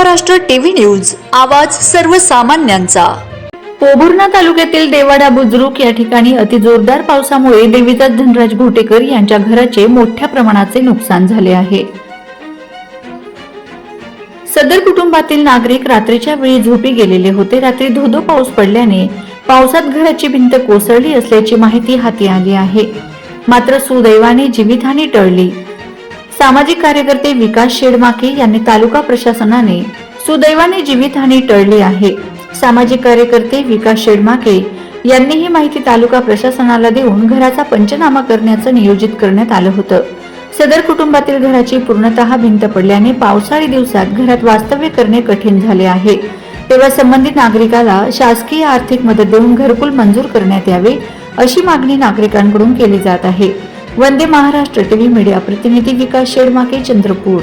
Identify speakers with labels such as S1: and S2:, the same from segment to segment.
S1: Maharashtra TV news आवाज सर्वसामान्यांचा.
S2: पोभुर्णा तालुक्यातील देवाडा बुद्रुक या ठिकाणी अतिजोरदार पावसामुळे देवीदास धनराज घोटेकर यांच्या घराचे मोठ्या प्रमाणाचे नुकसान झाले आहे. सदर कुटुंबातील नागरिक रात्रीच्या वेळी झोपी गेलेले होते. रात्री धोधो पाऊस पडल्याने पावसात घराची भिंत कोसळली असल्याची माहिती हाती आली आहे. मात्र सुदैवाने जीवितहानी टळली. सामाजिक कार्यकर्ते विकास शेडमाके यांनी तालुका प्रशासनाने सुदैवाने जीवितहानी टळली आहे. सामाजिक कार्यकर्ते विकास शेडमाके यांनी ही माहिती तालुका प्रशासनाला देऊन घराचा पंचनामा करण्याचं नियोजित करण्यात आलं होतं. सदर कुटुंबातील घराची पूर्णतः भिंत पडल्याने पावसाळी दिवसात घरात वास्तव्य करणे कठीण झाले आहे. तेव्हा संबंधित नागरिकाला शासकीय आर्थिक मदत देऊन घरकुल मंजूर करण्यात यावे अशी मागणी नागरिकांकडून केली जात आहे. वंदे महाराष्ट्र टीव्ही मीडिया प्रतिनिधी विकास शेडमाके चंद्रपूर.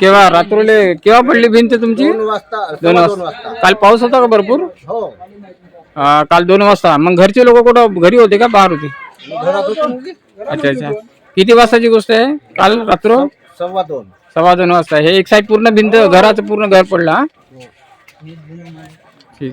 S3: केव्हा? रात्रोले केव्हा पडली भिंत तुमची?
S4: दोन वाजता
S3: काल पाऊस होता का भरपूर?
S4: हो.
S3: काल दोन वाजता. मग घरचे लोक कुठं? घरी होते का? बाहेर
S4: होते.
S3: अच्छा अच्छा. किती वाजताची गोष्ट आहे? काल रात्र?
S4: सव्वा दोन.
S3: सव्वा दोन वाजता. हे एक साईड पूर्ण भिंत घराचं पूर्ण घर पडला हा? ठीक.